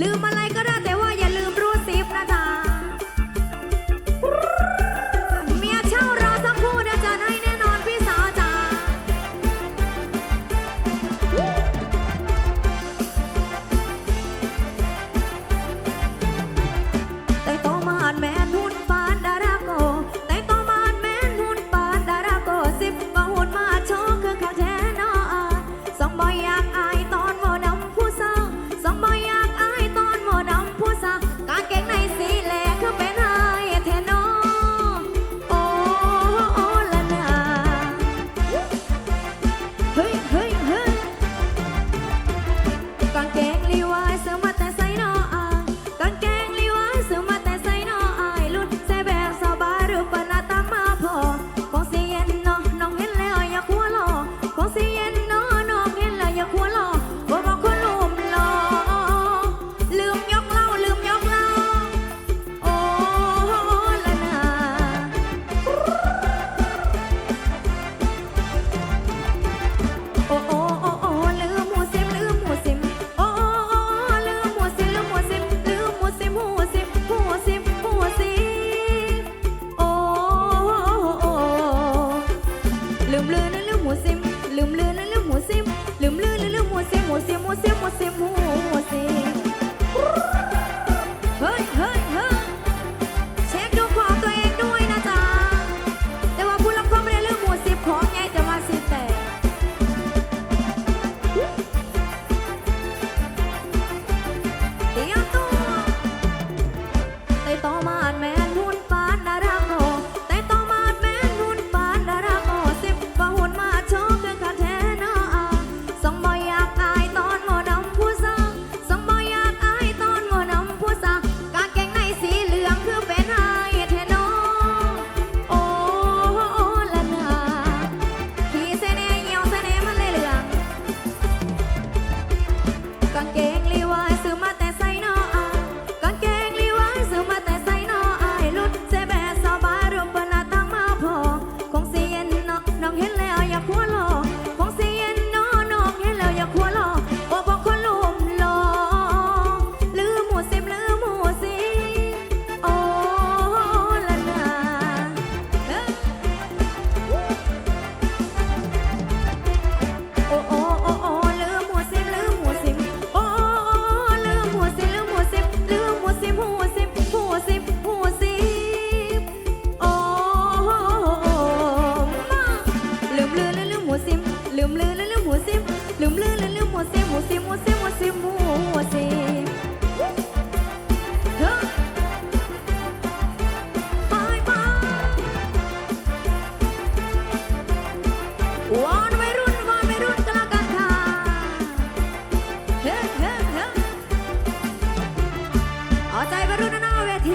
ลืมมา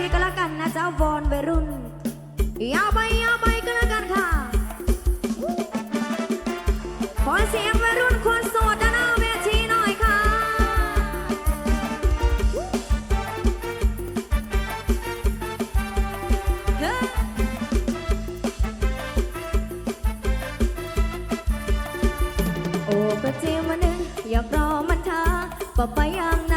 ีก็แล้วกันนะเจ้าบอลวัยรุ่นอย่าไปอย่าไปก็แล้วกันค่ะ ขอเสียงวัยรุ่นคนโสดด้านหน้าเวทีหน่อยค่ะ โอ้กระเจีวมาหนึ่งอยากรอมันท้าปะไปยัง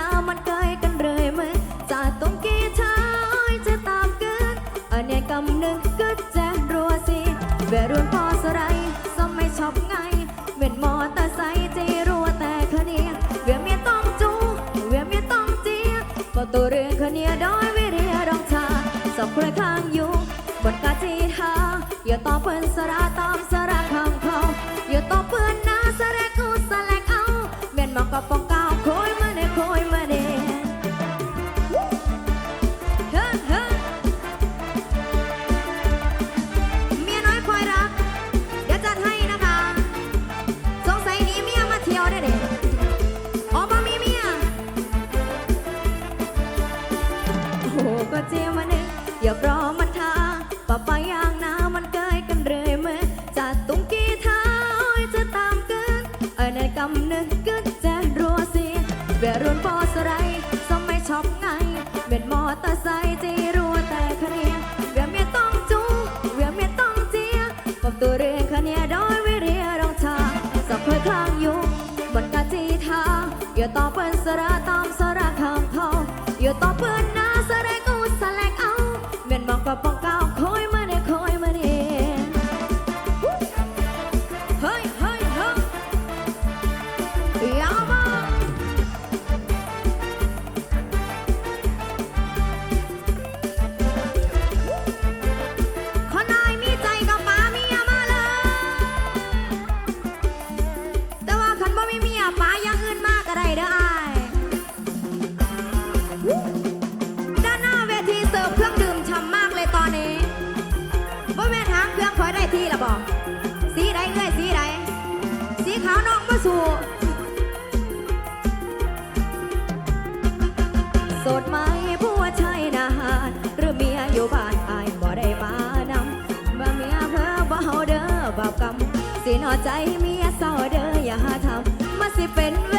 ตัวเรื่องคนเนียดอยวิเรียรองชาสอบครัวข้างยุงบทกาจีหาอย่าต่อเพิ่นสระตา อบไงเวียนมอเตอร์ไซค์จะรัวแต่คเนียเวียนเมียต้องจูเวียนเมียต้องเจียกบตัวเรียนคเนียดอยวิเรียรองชาสอบเพื่อคลางยุงบนกะจีทาอย่าต่อเปิ้นสระตอมสระคำเขาอย่าต่อเปิ้นนาสระกูสลักเอาเวียนมองกระปอง สีใดเอ้ยสีใดสีขาวน้องมาสู่สดไหมผัวชายนาหารหรือเมียอยู่บ้านอายบ่ได้มานำบ่เมียเพ้อบ่เฮาเด้อบาปกรรมสินอใจเมียเศร้าเด้ออย่าหาทำมาสิเป็นเว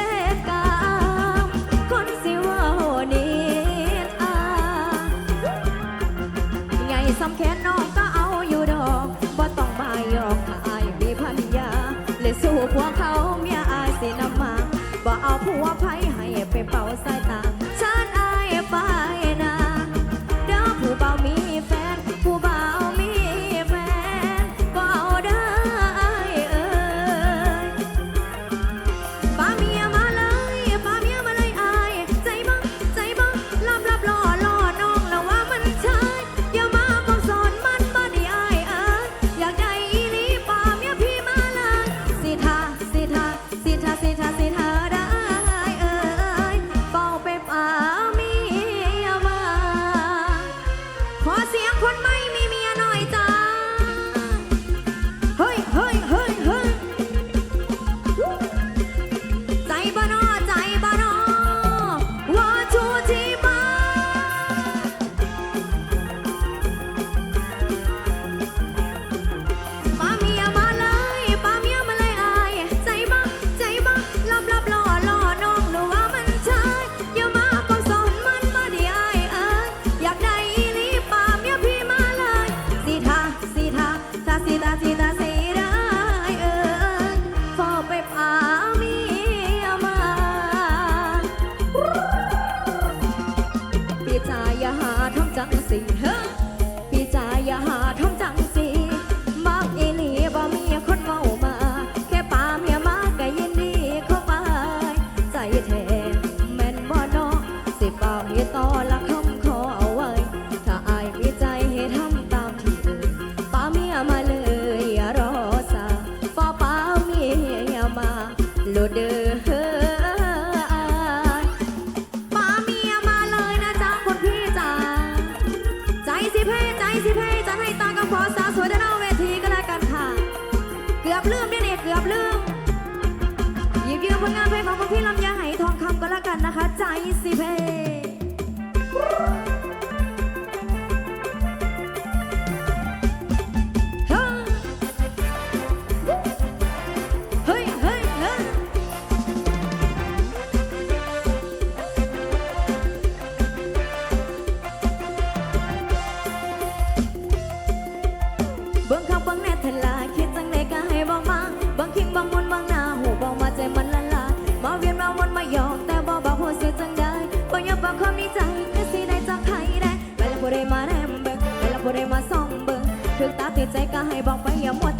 ใจก็ให้บอกไปอย่ามั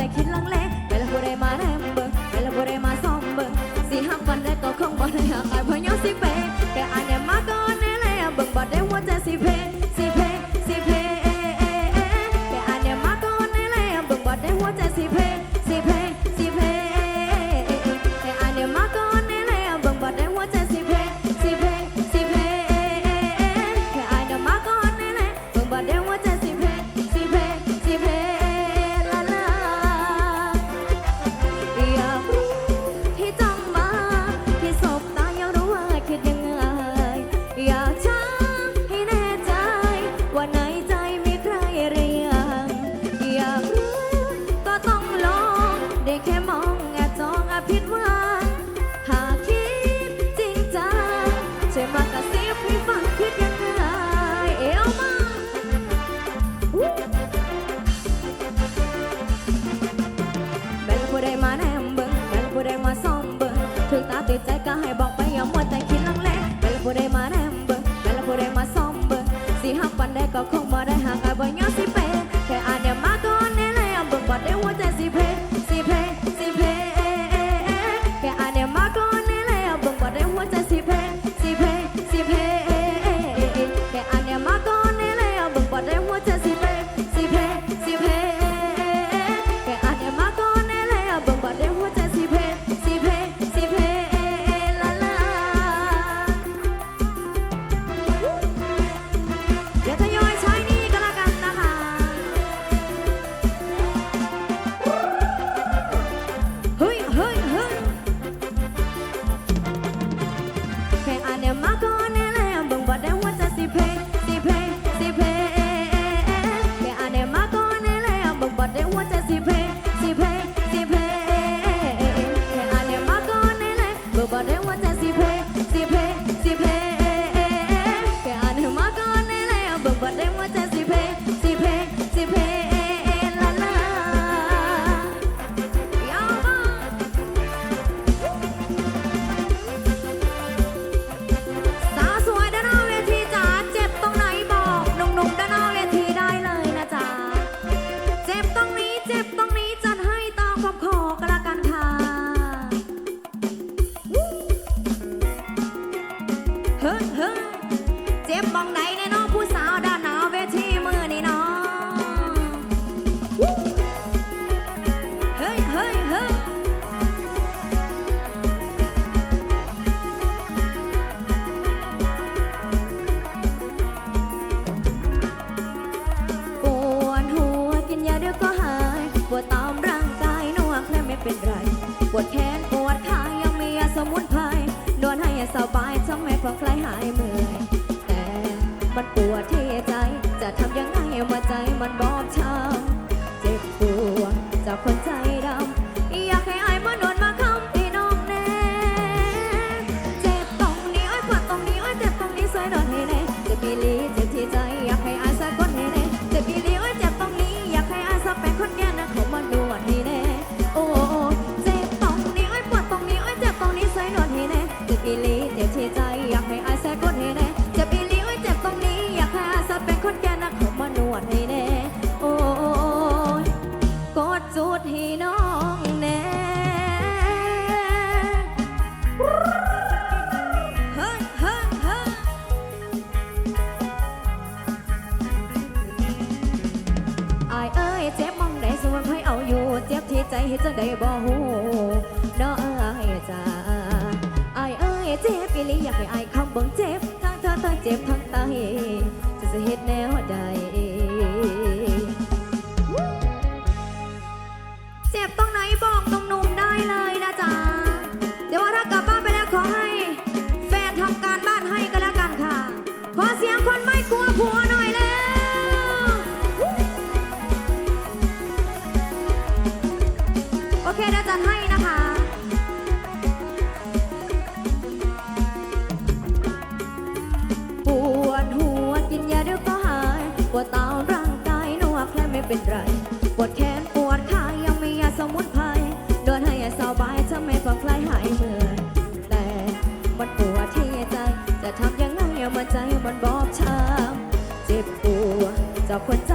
ก็ให้บอกไปอย่ามัวแต่คิดลังเลเวลาผู้ใดมาแนมเบอร์เวลาผู้ใดมาซ้อมเบอร์สิหักปันได้ก็คงมาได้หากไอ้บ่ย ว่าจะสิเพสิเพสิเพลาลายาวมสาวสวยด้านน้าเวทีจ๋าเจ็บตรงไหนบอกหนุ่มๆด้านน้าเวทีได้เลยนะจ๊ะเจ็บตรงนี้เจ็บตรงนี้จัดให้ตามความขอกันละกันค่ะ เฮ้ยเฮ้ยเจ็บมองไหน บายทำไมพอคลายหายเมื่อยแต่มันปวดที่ใจ จะทำยังไงเมื่อใจมันบอบช้ำ แน่เจ็บปีลีเจ็บที่ใจอยากให้อายสักคนให้แน่เจ็บปีลีโอ้ยเจ็บตรงนี้อยากให้อาสักเป็นคนแก่นะเขามานวดให้แน่โอ้ยกดจุดให้น้องแน่เฮ้ยเฮ้ยเฮ้ยอายเอ้ยเจ็บมองได้ส่วนให้เอาอยู่ เจ็บที่ใจเฮ็ดจังได้บ่ฮู้น้อเอ้ยจ้า เจ็บอีหลีอยากให้อายคำบิ่งเจ็บทั้งเธอทั้งเจ็บทั้งตาจะสิเฮ็ดแนวใดเจ็บตรงไหนบอกตรงนุ่มได้เลยนะจ๊ะเดี๋ยวว่าถ้ากลับบ้านไปแล้วขอให้ แฟนทำการบ้านให้ก็แล้วกันค่ะ ขอเสียงคนไม่กลัวผัวหน่อยแล้วโอเคเดี๋ยวจัดให้ วดแขนปวดขายังมียาสมุนไพรโดนให้สบายทำให้ผ่อนคลายหายเมื่อยแต่มันปวดที่ใจจะทำยังไงเมื่อใจมันบอบช้ำเจ็บปวดจากหัวใจ